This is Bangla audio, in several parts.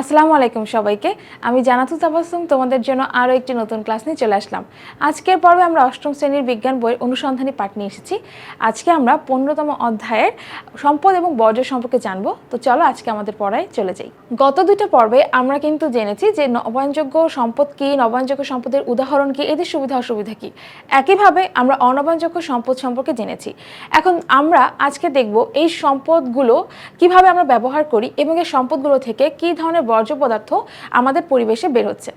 আসসালামু আলাইকুম সবাইকে। আমি জানাতু তাবাসুম, তোমাদের জন্য আরও একটি নতুন ক্লাস নিয়ে চলে আসলাম। আজকের পর্বে আমরা অষ্টম শ্রেণির বিজ্ঞান বইয়ের অনুসন্ধানী পাঠ নিয়ে এসেছি। আজকে আমরা পনেরোতম অধ্যায়ের সম্পদ এবং বর্জ্য সম্পর্কে জানব। তো চলো আজকে আমাদের পড়ায় চলে যাই। গত দুটো পর্বে আমরা কিন্তু জেনেছি যে নবায়নযোগ্য সম্পদ কী, নবায়নযোগ্য সম্পদের উদাহরণ কী, এদের সুবিধা, অসুবিধা কী। একইভাবে আমরা অনবায়নযোগ্য সম্পদ সম্পর্কে জেনেছি। এখন আমরা আজকে দেখব এই সম্পদগুলো কীভাবে আমরা ব্যবহার করি এবং এই সম্পদগুলো থেকে কী ধরনের বর্জ্য পদার্থ আমাদের পরিবেশে বের হচ্ছে।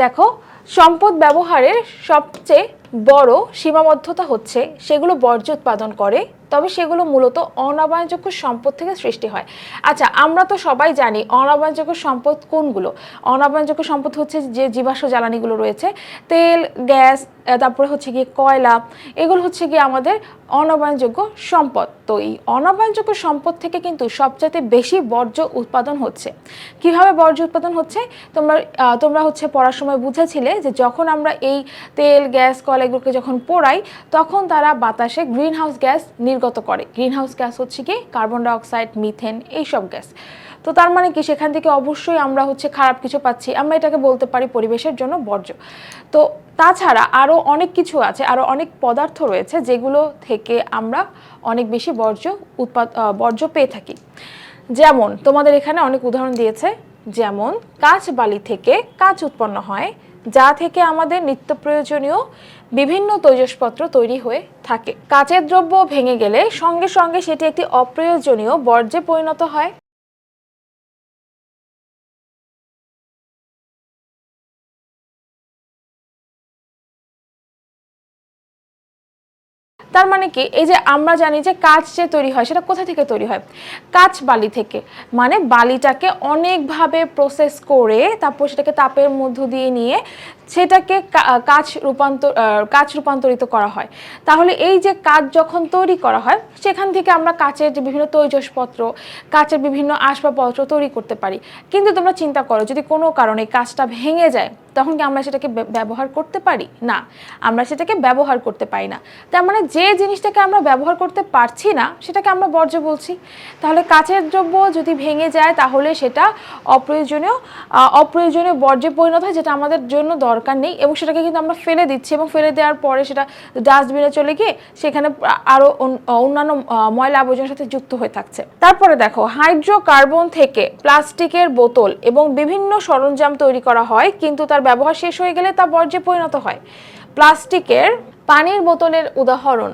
দেখো, সম্পদ ব্যবহারের সবচেয়ে বড় সীমাবদ্ধতা হচ্ছে সেগুলো বর্জ্য উৎপাদন করে তবে সেগুলো মূলত অনবায়নযোগ্য সম্পদ থেকে সৃষ্টি হয়। আচ্ছা আমরা তো সবাই জানি অনবায়নযোগ্য সম্পদ কোনগুলো? অনবায়নযোগ্য সম্পদ হচ্ছে যে জীবাশ্ম জ্বালানিগুলো রয়েছে, তেল, গ্যাস তারপরে হচ্ছে গিয়ে কয়লা, এগুলো হচ্ছে গিয়ে আমাদের অনবায়নযোগ্য সম্পদ। তো এই অনবায়নযোগ্য সম্পদ থেকে কিন্তু সবচাইতে বেশি বর্জ্য উৎপাদন হচ্ছে। কীভাবে বর্জ্য উৎপাদন হচ্ছে? তোমরা তোমরা হচ্ছে পড়ার সময় বুঝেছিলে যে যখন আমরা এই তেল, গ্যাস কয়লা এগুলোকে যখন পোড়াই, তখন তারা বাতাসে গ্রিন হাউস গ্যাস নির্গত করে। গ্রিন হাউস গ্যাস হচ্ছে কি? কার্বন ডাইঅক্সাইড, মিথেন এইসব গ্যাস। তো তার মানে কি? সেখান থেকে অবশ্যই আমরা হচ্ছে খারাপ কিছু পাচ্ছি। আমরা এটাকে বলতে পারি পরিবেশের জন্য বর্জ্য। তো তাছাড়া আরও অনেক কিছু আছে আরও অনেক পদার্থ রয়েছে যেগুলো থেকে আমরা অনেক বেশি বর্জ্য উৎপাদ বর্জ্য পেয়ে থাকি। যেমন, তোমাদের এখানে অনেক উদাহরণ দিয়েছে। যেমন, কাঁচ বালি থেকে কাঁচ উৎপন্ন হয়, যা থেকে আমাদের নিত্য প্রয়োজনীয় বিভিন্ন তৈজসপত্র তৈরি হয়ে থাকে। কাঁচের দ্রব্য ভেঙে গেলে সঙ্গে সঙ্গে সেটি একটি অপ্রয়োজনীয় বর্জ্যে পরিণত হয়। তার মানে কি? এই যে আমরা জানি যে কাঁচ যে তৈরি হয়, সেটা কোথা থেকে তৈরি হয়? কাঁচ বালি থেকে। মানে বালিটাকে অনেকভাবে প্রসেস করে তারপর সেটাকে তাপের মধ্য দিয়ে নিয়ে সেটাকে কাঁচ রূপান্তর কাঁচ রূপান্তরিত করা হয়। তাহলে এই যে কাঁচ যখন তৈরি করা হয়, সেখান থেকে আমরা কাঁচের যে বিভিন্ন তৈজসপত্র, কাঁচের বিভিন্ন আসবাবপত্র তৈরি করতে পারি। কিন্তু তোমরা চিন্তা করো, যদি কোনো কারণে কাঁচটা ভেঙে যায় তখন কি আমরা সেটাকে ব্যবহার করতে পারি? না। আমরা সেটাকে ব্যবহার করতে পারি না। তার মানে যে জিনিসটাকে আমরা ব্যবহার করতে পারছি না, সেটাকে আমরা বর্জ্য বলছি। তাহলে কাচের দ্রব্য যদি ভেঙে যায়, তাহলে সেটা অপ্রয়োজনীয় অপ্রয়োজনীয় বর্জ্যে পরিণত হয়, যেটা আমাদের জন্য দরকার নেই এবং সেটাকে কিন্তু আমরা ফেলে দিচ্ছি এবং ফেলে দেওয়ার পরে সেটা ডাস্টবিনে চলে গিয়ে সেখানে আরও অন্যান্য ময়লা আবর্জনার সাথে যুক্ত হয়ে থাকছে। তারপরে দেখো, হাইড্রোকার্বন থেকে প্লাস্টিকের বোতল এবং বিভিন্ন সরঞ্জাম তৈরি করা হয়, কিন্তু তার ব্যবহার শেষ হয়ে গেলে তা বর্জ্যে পরিণত হয়। প্লাস্টিকের পানির বোতলের উদাহরণ।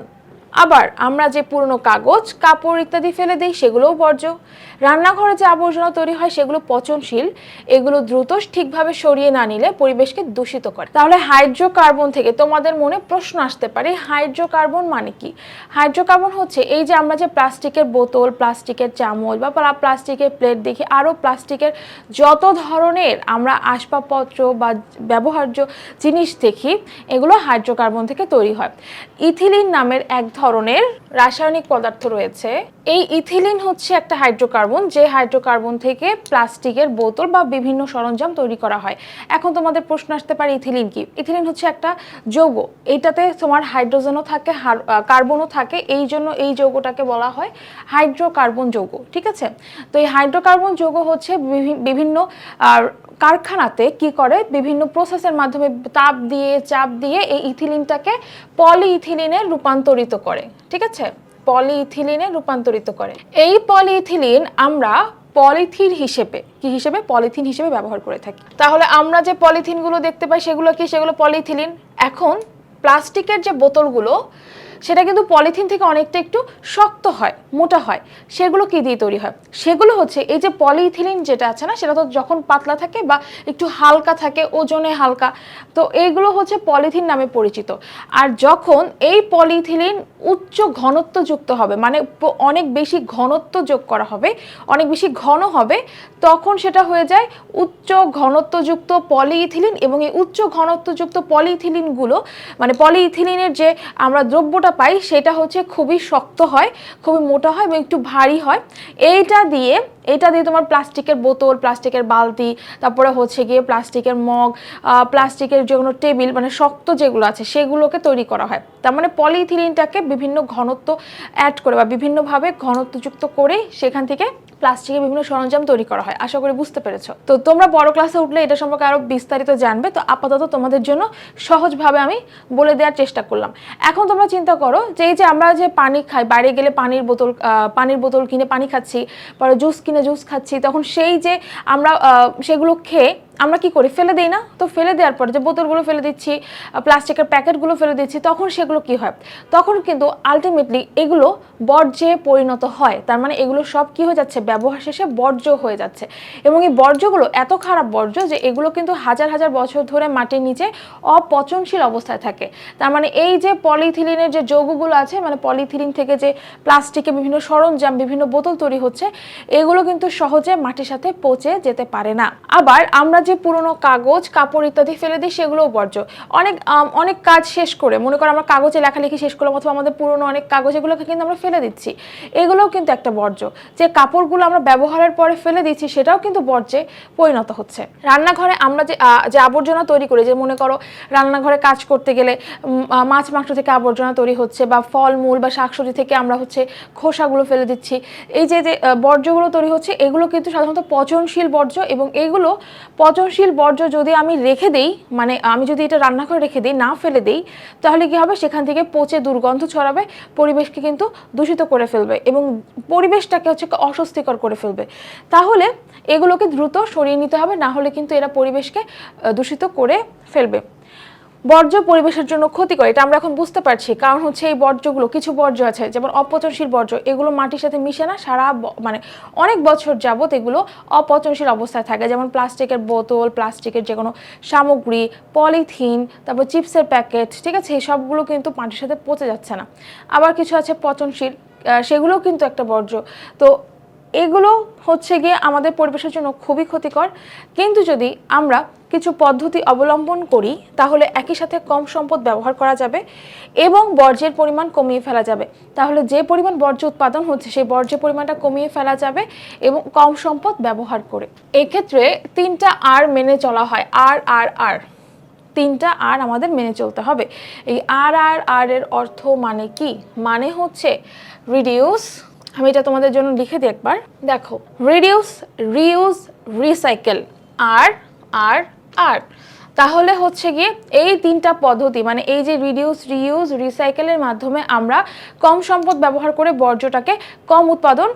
আবার আমরা যে পুরনো কাগজ, কাপড় ইত্যাদি ফেলে দিই, সেগুলোও বর্জ্য। রান্নাঘরে যে আবর্জনা তৈরি হয়, সেগুলো পচনশীল। এগুলো দ্রুত ঠিকভাবে সরিয়ে না নিলে পরিবেশকে দূষিত করে। তাহলে হাইড্রোকার্বন থেকে তোমাদের মনে প্রশ্ন আসতে পারে, হাইড্রোকার্বন মানে কি? হাইড্রোকার্বন হচ্ছে এই যে আমরা যে প্লাস্টিকের বোতল, প্লাস্টিকের চামচ বা প্লা- প্লাস্টিকের প্লেট দেখি, আরও প্লাস্টিকের যত ধরনের আমরা আসবাবপত্র বা ব্যবহার্য জিনিস দেখি, এগুলো হাইড্রোকার্বন থেকে তৈরি হয়। ইথিলিন নামের এক ধরনের রাসায়নিক পদার্থ রয়েছে। এই ইথিলিন হচ্ছে একটা হাইড্রোকার্বন, যে হাইড্রোকার্বন থেকে প্লাস্টিকের বোতল বা বিভিন্ন সরঞ্জাম তৈরি করা হয়। এখন তোমাদের প্রশ্ন আসতে পারে, ইথিলিন কি? ইথিলিন হচ্ছে একটা যৌগ। এইটাতে তোমার হাইড্রোজেনও থাকে কার্বনও থাকে। এই জন্য এই যৌগটাকে বলা হয় হাইড্রোকার্বন যৌগ, ঠিক আছে? তো এই হাইড্রোকার্বন যৌগ হচ্ছে বিভি- বিভিন্ন কারখানাতে কি করে? বিভিন্ন প্রসেসের মাধ্যমে তাপ দিয়ে, চাপ দিয়ে এই ইথিলিনটাকে পলিইথিলিনে রূপান্তরিত করে। ঠিক আছে? পলিইথিলিনে রূপান্তরিত করে। এই পলিইথিলিন আমরা পলিথিন হিসেবে, কি হিসেবে? পলিথিন হিসেবে ব্যবহার করে থাকি। তাহলে আমরা যে পলিথিনগুলো দেখতে পাই, সেগুলো কি? সেগুলো পলিইথিলিন। এখন প্লাস্টিকের যে বোতলগুলো সেটা কিন্তু পলিথিন থেকে অনেকটা একটু শক্ত হয়, মোটা হয়। সেগুলো কি দিয়ে তৈরি হয়? সেগুলো হচ্ছে এই যে পলিইথিলিন যেটা আছে না, সেটা তো যখন পাতলা থাকে বা একটু হালকা থাকে, ওজনে হালকা, তো এইগুলো হচ্ছে পলিথিন নামে পরিচিত। আর যখন এই পলিইথিলিন উচ্চ ঘনত্বযুক্ত হবে মানে অনেক বেশি ঘনত্ব যোগ করা হবে, অনেক বেশি ঘন হবে, তখন সেটা হয়ে যায় উচ্চ ঘনত্বযুক্ত পলিইথিলিন এবং এই উচ্চ ঘনত্বযুক্ত পলিইথিলিনগুলো মানে পলিইথিলিনের যে আমরা দ্রব্যটা পাই, সেটা হচ্ছে খুবই শক্ত হয়, খুবই মোটা হয় এবং একটু ভারী হয়। এইটা দিয়ে এটা দিয়ে তোমার প্লাস্টিকের বোতল, প্লাস্টিকের বালতি, তারপরে হচ্ছে গিয়ে প্লাস্টিকের মগ প্লাস্টিকের যে কোনো টেবিল মানে শক্ত যেগুলো আছে, সেগুলোকে তৈরি করা হয়। তার মানে পলিথিলিনটাকে বিভিন্ন ঘনত্ব অ্যাড করে বা বিভিন্নভাবে ঘনত্বযুক্ত করে সেখান থেকে প্লাস্টিকের বিভিন্ন সরঞ্জাম তৈরি করা হয়। আশা করি বুঝতে পেরেছ। তো তোমরা বড় ক্লাসে উঠলে এটা সম্পর্কে আরও বিস্তারিত জানবে। তো আপাতত তোমাদের জন্য সহজভাবে আমি বলে দেওয়ার চেষ্টা করলাম। এখন তোমরা চিন্তা করো যে এই যে আমরা যে পানি খাই, বাইরে গেলে পানির বোতল পানির বোতল কিনে পানি খাচ্ছি, পরে জুস কিনে জুস খাচ্ছি, তখন সেই যে আমরা সেগুলো খেয়ে আমরা কি করি? ফেলে দিই না? তো ফেলে দেওয়ার পর যে বোতলগুলো ফেলে দিচ্ছি প্লাস্টিকের প্যাকেটগুলো ফেলে দিচ্ছি, তখন সেগুলো কি হয়? তখন কিন্তু আলটিমেটলি এগুলো বর্জ্যে পরিণত হয়। তার মানে এগুলো সব কি হয়ে যাচ্ছে? ব্যবহার শেষে বর্জ্য হয়ে যাচ্ছে। এবং এই বর্জ্যগুলো এত খারাপ বর্জ্য যে এগুলো কিন্তু হাজার হাজার বছর ধরে মাটির নিচে অপচনশীল অবস্থায় থাকে। তার মানে এই যে পলিথিলিনের যে যৌগগুলো আছে মানে পলিথিলিন থেকে যে প্লাস্টিকে বিভিন্ন সরঞ্জাম, বিভিন্ন বোতল তৈরি হচ্ছে, এগুলো কিন্তু সহজে মাটির সাথে পচে যেতে পারে না। আবার আমরা যে পুরনো কাগজ, কাপড় ইত্যাদি ফেলে দিই, সেগুলোও বর্জ্য। অনেক অনেক কাজ শেষ করে, মনে করো আমরা কাগজে লেখালেখি শেষ করলাম অথবা আমাদের পুরনো অনেক কাগজ, এগুলোকে কিন্তু আমরা ফেলে দিচ্ছি। এগুলোও কিন্তু একটা বর্জ্য। যে কাপড়গুলো আমরা ব্যবহারের পরে ফেলে দিচ্ছি, সেটাও কিন্তু বর্জ্যে পরিণত হচ্ছে। রান্নাঘরে আমরা যে যে আবর্জনা তৈরি করি, যে মনে করো রান্নাঘরে কাজ করতে গেলে মাছ মাংস থেকে আবর্জনা তৈরি হচ্ছে বা ফল মূল বা শাকসবজি থেকে আমরা হচ্ছে খোসাগুলো ফেলে দিচ্ছি। এই যে যে বর্জ্যগুলো তৈরি হচ্ছে, এগুলো কিন্তু সাধারণত পচনশীল বর্জ্য এবং এগুলো পচনশীল বর্জ্য যদি আমি রেখে দেই মানে আমি যদি এটা রান্না করে রেখে দিই, না ফেলে দিই, তাহলে কি হবে? সেখান থেকে পচে দুর্গন্ধ ছড়াবে, পরিবেশকে কিন্তু দূষিত করে ফেলবে এবং পরিবেশটাকে হচ্ছে অস্বস্তিকর করে ফেলবে। তাহলে এগুলোকে দ্রুত সরিয়ে নিতে হবে, না হলে কিন্তু এরা পরিবেশকে দূষিত করে ফেলবে। বর্জ্য পরিবেশের জন্য ক্ষতিকর, এটা আমরা এখন বুঝতে পারছি। কারণ হচ্ছে এই বর্জ্যগুলো, কিছু বর্জ্য আছে, যেমন অপচনশীল বর্জ্য, এগুলো মাটির সাথে মিশে না, সারা মানে অনেক বছর যাবত এগুলো অপচনশীল অবস্থায় থাকে। যেমন প্লাস্টিকের বোতল, প্লাস্টিকের যে কোনো সামগ্রী, পলিথিন, তারপর চিপসের প্যাকেট, ঠিক আছে? এই সবগুলো কিন্তু মাটির সাথে পচে যাচ্ছে না। আবার কিছু আছে পচনশীল সেগুলোও কিন্তু একটা বর্জ্য। তো এগুলো হচ্ছে গিয়ে আমাদের পরিবেশের জন্য খুবই ক্ষতিকর। কিন্তু যদি আমরা কিছু পদ্ধতি অবলম্বন করি, তাহলে একই সাথে কম সম্পদ ব্যবহার করা যাবে এবং বর্জ্যের পরিমাণ কমিয়ে ফেলা যাবে। তাহলে যে পরিমাণ বর্জ্য উৎপাদন হচ্ছে, সেই বর্জ্যের পরিমাণটা কমিয়ে ফেলা যাবে এবং কম সম্পদ ব্যবহার করে। এক্ষেত্রে তিনটা আর মেনে চলা হয়, আর আর আর। তিনটা আর আমাদের মেনে চলতে হবে। এই আর আর আর এর অর্থ মানে কি? মানে হচ্ছে রিডিউস আমি এটা তোমাদের জন্য লিখে দিই একবার। দেখো রিডিউস রিউজ রিসাইকেল আর আর আর তাহলে হচ্ছে গিয়ে এই তিনটা পদ্ধতি মানে এই যে রিডিউস রিউজ রিসাইকেলের মাধ্যমে আমরা কম সম্পদ ব্যবহার করে বর্জ্যটাকে কম উৎপাদন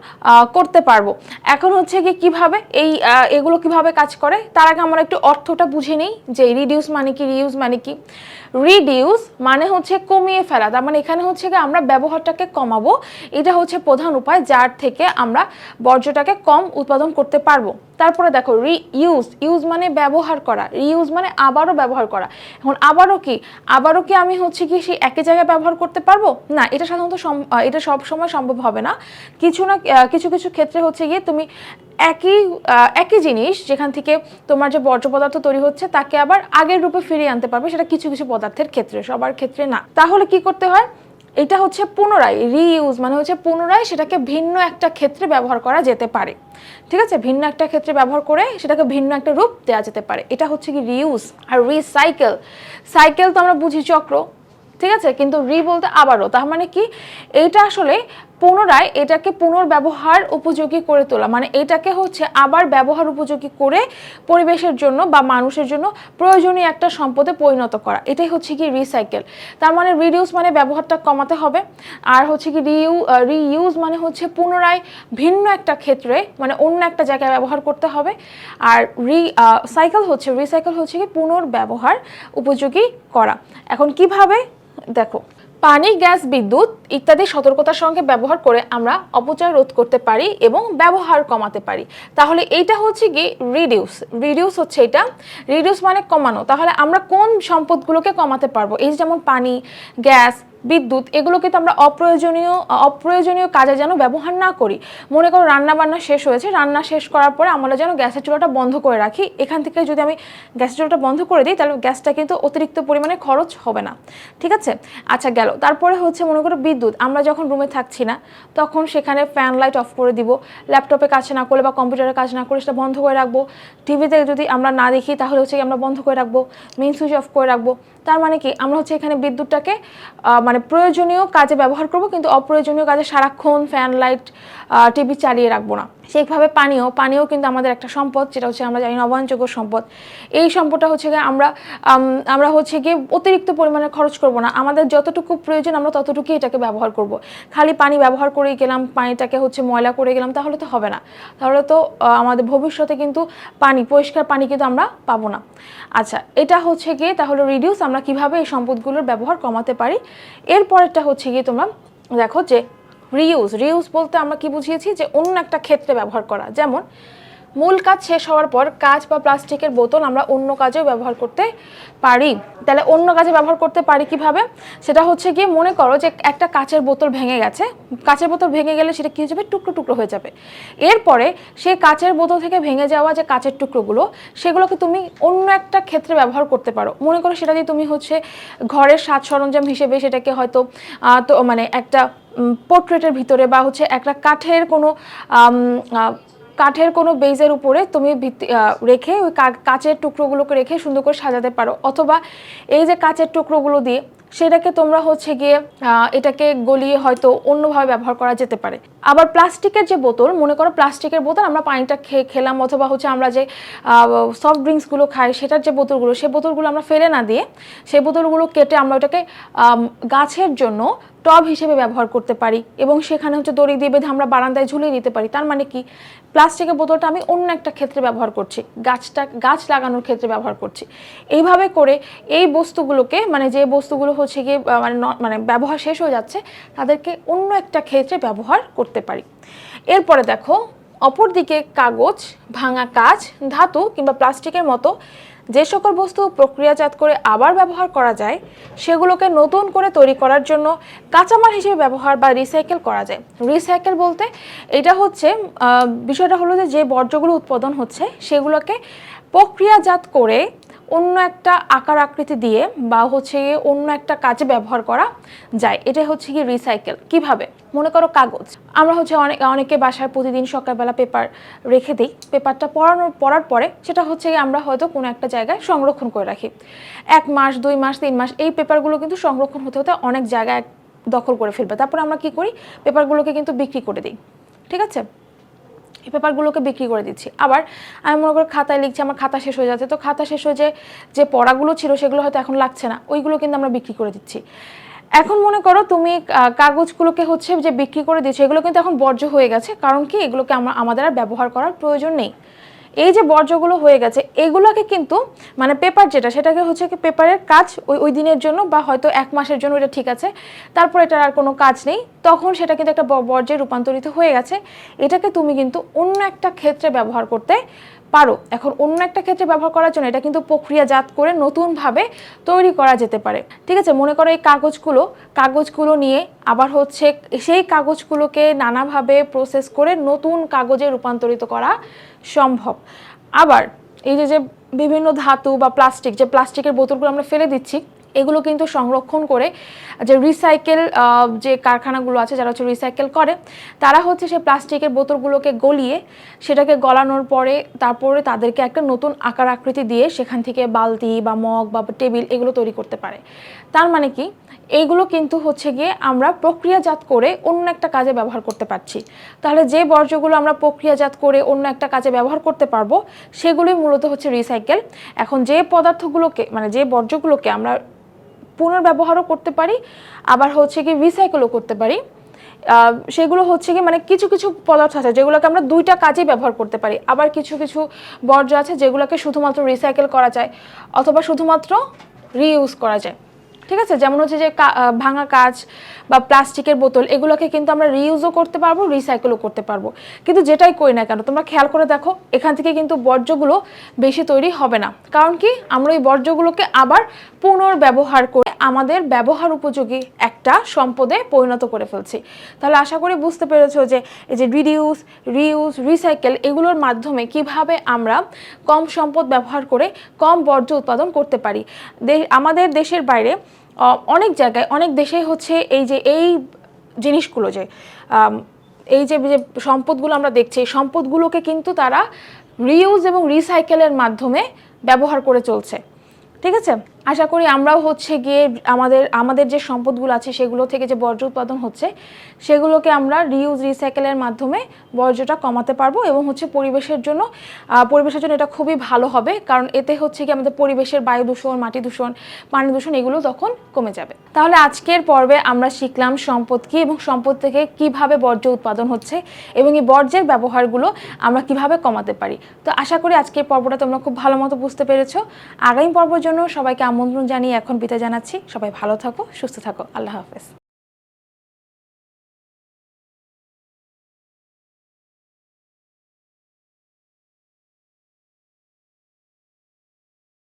করতে পারব। এখন হচ্ছে গিয়ে কীভাবে এই এগুলো কীভাবে কাজ করে? তার আগে আমরা একটু অর্থটা বুঝে নিই যে রিডিউস মানে কি রিউজ মানে কি। রিডিউস মানে হচ্ছে কমিয়ে ফেলা, তার মানে এখানে হচ্ছে গিয়ে আমরা ব্যবহারটাকে কমাবো। এটা হচ্ছে প্রধান উপায় যার থেকে আমরা বর্জ্যটাকে কম উৎপাদন করতে পারব। তারপরে দেখো রি ইউজ ইউজ মানে ব্যবহার করা রিউজ মানে আবারও ব্যবহার করা। এখন আবারও কি? আবারও কি আমি হচ্ছে কি সেই একই জায়গায় ব্যবহার করতে পারব? না, এটা সাধারণত এটা সব সময় সম্ভব হবে না। কিছু না কিছু কিছু ক্ষেত্রে হচ্ছে গিয়ে তুমি একই একই জিনিস যেখান থেকে তোমার যে বর্জ্য পদার্থ তৈরি হচ্ছে, তাকে আবার আগের রূপে ফিরিয়ে আনতে পারবে, সেটা কিছু কিছু পদার্থের ক্ষেত্রে, সবার ক্ষেত্রে না। তাহলে কি করতে হয়? এটা হচ্ছে পুনরায় রিইউজ মানে হচ্ছে পুনরায় সেটাকে ভিন্ন একটা ক্ষেত্রে ব্যবহার করা যেতে পারে। ঠিক আছে? ভিন্ন একটা ক্ষেত্রে ব্যবহার করে সেটাকে ভিন্ন একটা রূপ দেওয়া যেতে পারে। এটা হচ্ছে কি রিউজ আর রিসাইকেল সাইকেল তো আমরা বুঝি চক্র, ঠিক আছে? কিন্তু রি বলতে আবারও, তার মানে কি? এইটা আসলে পুনরায় এটাকে পুনর্ব্যবহার উপযোগী করে তোলা। মানে এটাকে হচ্ছে আবার ব্যবহার উপযোগী করে পরিবেশের জন্য বা মানুষের জন্য প্রয়োজনীয় একটা সম্পদে পরিণত করা। এটাই হচ্ছে কি রিসাইকেল তার মানে রিডিউস মানে ব্যবহারটা কমাতে হবে। আর হচ্ছে কি রিউ রিইউজ মানে হচ্ছে পুনরায় ভিন্ন একটা ক্ষেত্রে মানে অন্য একটা জায়গায় ব্যবহার করতে হবে। আর রি সাইকেল হচ্ছে রিসাইকেল হচ্ছে কি পুনর্ব্যবহার উপযোগী করা। এখন কীভাবে? দেখো। পানি, গ্যাস, বিদ্যুৎ ইত্যাদি সতর্কতার সঙ্গে ব্যবহার করে আমরা অপচয় রোধ করতে পারি এবং ব্যবহার কমাতে পারি। তাহলে এইটা হচ্ছে কি রিডিউস রিডিউস হচ্ছে এটা। রিডিউস মানে কমানো। তাহলে আমরা কোন সম্পদগুলোকে কমাতে পারব? এই যেমন পানি, গ্যাস বিদ্যুৎ এগুলো কিন্তু আমরা অপ্রয়োজনীয় অপ্রয়োজনীয় কাজে যেন ব্যবহার না করি। মনে করো রান্না বান্না শেষ হয়েছে, রান্না শেষ করার পরে আমরা যেন গ্যাসের চুলাটা বন্ধ করে রাখি। এখান থেকে যদি আমি গ্যাসের চুলাটা বন্ধ করে দিই, তাহলে গ্যাসটা কিন্তু অতিরিক্ত পরিমাণে খরচ হবে না। ঠিক আছে? আচ্ছা গেল। তারপরে হচ্ছে মনে করো বিদ্যুৎ, আমরা যখন রুমে থাকছি না, তখন সেখানে ফ্যান লাইট অফ করে দিব। ল্যাপটপে কাজ না করলে বা কম্পিউটারে কাজ না করে সেটা বন্ধ করে রাখব। টিভিতে যদি আমরা না দেখি, তাহলে হচ্ছে আমরা বন্ধ করে রাখব। মেইন সুইচ অফ করে রাখব। তার মানে কি? আমরা হচ্ছে এখানে বিদ্যুৎটাকে মানে প্রয়োজনীয় কাজে ব্যবহার করব, কিন্তু অপ্রয়োজনীয় কাজে সারাক্ষণ ফ্যান লাইট টিভি চালিয়ে রাখব না। সেইভাবে পানীয় পানীয় কিন্তু আমাদের একটা সম্পদ, যেটা হচ্ছে আমরা জানি নবায়নযোগ্য সম্পদ। এই সম্পদটা হচ্ছে গিয়ে আমরা আমরা হচ্ছে গিয়ে অতিরিক্ত পরিমাণে খরচ করব না। আমাদের যতটুকু প্রয়োজন আমরা ততটুকুই এটাকে ব্যবহার করব। খালি পানি ব্যবহার করেই গেলাম, পানিটাকে হচ্ছে ময়লা করে গেলাম, তাহলে তো হবে না। তাহলে তো আমাদের ভবিষ্যতে কিন্তু পানি, পরিষ্কার পানি কিন্তু আমরা পাবো না। আচ্ছা এটা হচ্ছে গিয়ে তাহলে রিডিউস আমরা কীভাবে এই সম্পদগুলোর ব্যবহার কমাতে পারি? এরপরেরটা হচ্ছে গিয়ে তোমরা দেখো যে রিউজ রিউজ বলতে আমরা কি বুঝিয়েছি? যে অন্য একটা ক্ষেত্রে ব্যবহার করা। যেমন মূল কাজ শেষ হওয়ার পর কাঁচ বা প্লাস্টিকের বোতল আমরা অন্য কাজেও ব্যবহার করতে পারি। তাহলে অন্য কাজে ব্যবহার করতে পারি কীভাবে? সেটা হচ্ছে গিয়ে মনে করো যে একটা কাচের বোতল ভেঙে গেছে। কাচের বোতল ভেঙে গেলে সেটা কী হয়ে যাবে? টুকরো টুকরো হয়ে যাবে। এরপরে সেই কাচের বোতল থেকে ভেঙে যাওয়া যে কাচের টুকরোগুলো, সেগুলোকে তুমি অন্য একটা ক্ষেত্রে ব্যবহার করতে পারো। মনে করো সেটা দিয়ে তুমি হচ্ছে ঘরের সাজ সরঞ্জাম হিসেবে সেটাকে হয়তো তো মানে একটা পোর্ট্রেটের ভিতরে বা হচ্ছে একটা কাঠের কোনো কাঠের কোনো বেজের উপরে তুমি রেখে ওই কাচের টুকরোগুলোকে রেখে সুন্দর করে সাজাতে পারো। অথবা এই যে কাচের টুকরোগুলো দিয়ে সেটাকে তোমরা হচ্ছে গিয়ে এটাকে গলিয়ে হয়তো অন্যভাবে ব্যবহার করা যেতে পারে। আবার প্লাস্টিকের যে বোতল, মনে করো প্লাস্টিকের বোতল আমরা পানিটা খেয়ে খেলাম অথবা হচ্ছে আমরা যে সফট ড্রিঙ্কসগুলো খাই, সেটার যে বোতলগুলো সেই বোতলগুলো আমরা ফেলে না দিয়ে সেই বোতলগুলো কেটে আমরা ওটাকে গাছের জন্য টব হিসেবে ব্যবহার করতে পারি এবং সেখানে হচ্ছে দড়ি দিয়ে বেঁধে আমরা বারান্দায় ঝুলিয়ে দিতে পারি। তার মানে কি? প্লাস্টিকের বোতলটা আমি অন্য একটা ক্ষেত্রে ব্যবহার করছি। গাছটা, গাছ লাগানোর ক্ষেত্রে ব্যবহার করছি। এইভাবে করে এই বস্তুগুলোকে মানে যে বস্তুগুলো হচ্ছে গিয়ে মানে মানে ব্যবহার শেষ হয়ে যাচ্ছে, তাদেরকে অন্য একটা ক্ষেত্রে ব্যবহার করতে পারি। এরপরে দেখো, অপরদিকে কাগজ, ভাঙা কাজ, ধাতু কিংবা প্লাস্টিকের মতো যে সকল বস্তু প্রক্রিয়াজাত করে আবার ব্যবহার করা যায়, সেগুলোকে নতুন করে তৈরি করার জন্য কাঁচামাল হিসেবে ব্যবহার বা রিসাইকেল করা যায়। রিসাইকেল বলতে এটা হচ্ছে বিষয়টা হলো যে যে বর্জ্যগুলো উৎপাদন হচ্ছে, সেগুলোকে প্রক্রিয়াজাত করে অন্য একটা আকার আকৃতি দিয়ে বা হচ্ছে অন্য একটা কাজে ব্যবহার করা যায়। এটা হচ্ছে কি রিসাইকেল কীভাবে? মনে করো কাগজ। আমরা হচ্ছে অনেক অনেকে বাসায় প্রতিদিন সকালবেলা পেপার রেখে দিই। পেপারটা পড়ানোর পড়ার পরে সেটা হচ্ছে আমরা হয়তো কোনো একটা জায়গায় সংরক্ষণ করে রাখি। এক মাস, দুই মাস, তিন মাস এই পেপারগুলো কিন্তু সংরক্ষণ হতে হতে অনেক জায়গায় দখল করে ফেলবে। তারপরে আমরা কি করি? পেপারগুলোকে কিন্তু বিক্রি করে দিই। ঠিক আছে? এই পেপারগুলোকে বিক্রি করে দিচ্ছি। আবার আমি মনে করি খাতায় লিখছি, আমার খাতা শেষ হয়ে যাচ্ছে। তো খাতা শেষ হয়ে যে পড়াগুলো ছিল সেগুলো হয়তো এখন লাগছে না। ওইগুলো কিন্তু আমরা বিক্রি করে দিচ্ছি। এখন মনে করো তুমি কাগজগুলোকে হচ্ছে যে বিক্রি করে দিচ্ছ, এগুলো কিন্তু এখন বর্জ্য হয়ে গেছে। কারণ কি? এগুলোকে আমরা আমাদের আর ব্যবহার করার প্রয়োজন নেই। এই যে বর্জ্যগুলো হয়ে গেছে, এগুলোকে কিন্তু মানে পেপার যেটা, সেটাকে হচ্ছে কি পেপারের কাজ ওই ওই দিনের জন্য বা হয়তো এক মাসের জন্য এটা ঠিক আছে। তারপর এটার আর কোনো কাজ নেই। তখন সেটা কিন্তু একটা বর্জ্যে রূপান্তরিত হয়ে গেছে। এটাকে তুমি কিন্তু অন্য একটা ক্ষেত্রে ব্যবহার করতে পারো। এখন অন্য একটা ক্ষেত্রে ব্যবহার করার জন্য এটা কিন্তু প্রক্রিয়াজাত করে নতুনভাবে তৈরি করা যেতে পারে। ঠিক আছে? মনে করো এই কাগজগুলো কাগজগুলো নিয়ে আবার হচ্ছে সেই কাগজগুলোকে নানাভাবে প্রসেস করে নতুন কাগজে রূপান্তরিত করা সম্ভব। আবার এই যে যে বিভিন্ন ধাতু বা প্লাস্টিক যে প্লাস্টিকের বোতলগুলো আমরা ফেলে দিচ্ছি এগুলো কিন্তু সংরক্ষণ করে যে রিসাইকেল যে কারখানাগুলো আছে যারা হচ্ছে রিসাইকেল করে, তারা হচ্ছে সেই প্লাস্টিকের বোতলগুলোকে গলিয়ে সেটাকে গলানোর পরে তারপরে তাদেরকে একটা নতুন আকার আকৃতি দিয়ে সেখান থেকে বালতি বা মগ বা টেবিল এগুলো তৈরি করতে পারে। তার মানে কি? এইগুলো কিন্তু হচ্ছে গিয়ে আমরা প্রক্রিয়াজাত করে অন্য একটা কাজে ব্যবহার করতে পারছি। তাহলে যে বর্জ্যগুলো আমরা প্রক্রিয়াজাত করে অন্য একটা কাজে ব্যবহার করতে পারব, সেগুলোই মূলত হচ্ছে রিসাইকেল এখন যে পদার্থগুলোকে মানে যে বর্জ্যগুলোকে আমরা পুনর্ব্যবহারও করতে পারি, আবার হচ্ছে কি রিসাইকেলও করতে পারি। সেগুলো হচ্ছে কি মানে কিছু কিছু পদার্থ আছে যেগুলোকে আমরা দুইটা কাজেই ব্যবহার করতে পারি। আবার কিছু কিছু বর্জ্য আছে যেগুলোকে শুধুমাত্র রিসাইকেল করা যায়, অথবা শুধুমাত্র রিইউজ করা যায়। ঠিক আছে? যেমন হচ্ছে যে ভাঙা কাজ বা প্লাস্টিকের বোতল, এগুলোকে কিন্তু আমরা রিইউজও করতে পারব রিসাইকেলও করতে পারব। কিন্তু যেটাই করি না কেন, তোমরা খেয়াল করে দেখো, এখান থেকে কিন্তু বর্জ্যগুলো বেশি তৈরি হবে না। কারণ কি? আমরা ওই বর্জ্যগুলোকে আবার পুনর্ব্যবহার করে আমাদের ব্যবহার উপযোগী একটা সম্পদে পরিণত করে ফেলছি। তাহলে আশা করি বুঝতে পেরেছ যে এই যে রিডিউস রিউজ রিসাইকেল এগুলোর মাধ্যমে কীভাবে আমরা কম সম্পদ ব্যবহার করে কম বর্জ্য উৎপাদন করতে পারি। আমাদের দেশের বাইরে অনেক জায়গায়, অনেক দেশেই হচ্ছে এই যে, এই জিনিসগুলো যে এই যে যে সম্পদগুলো আমরা দেখছি, এই সম্পদগুলোকে কিন্তু তারা রিউজ এবং রিসাইকেলের মাধ্যমে ব্যবহার করে চলছে। ঠিক আছে? আশা করি আমরাও হচ্ছে গিয়ে আমাদের আমাদের যে সম্পদগুলো আছে সেগুলো থেকে যে বর্জ্য উৎপাদন হচ্ছে, সেগুলোকে আমরা রিউজ রিসাইকেলের মাধ্যমে বর্জ্যটা কমাতে পারব এবং হচ্ছে পরিবেশের জন্য পরিবেশের জন্য এটা খুবই ভালো হবে, কারণ এতে হচ্ছে কি আমাদের পরিবেশের বায়ু দূষণ, মাটি দূষণ, পানি দূষণ এগুলো তখন কমে যাবে। তাহলে আজকের পর্বে আমরা শিখলাম সম্পদ কি এবং সম্পদ থেকে কীভাবে বর্জ্য উৎপাদন হচ্ছে এবং এই বর্জ্যের ব্যবহারগুলো আমরা কীভাবে কমাতে পারি। তো আশা করি আজকের পর্বটা তোমরা খুব ভালো মতো বুঝতে পেরেছ। আগামী পর্বের জন্য সবাইকে আমন্ত্রণ জানিয়ে এখন বিদায় জানাচ্ছি। সবাই ভালো থাকো সুস্থ থাকো। আল্লাহ হাফেজ।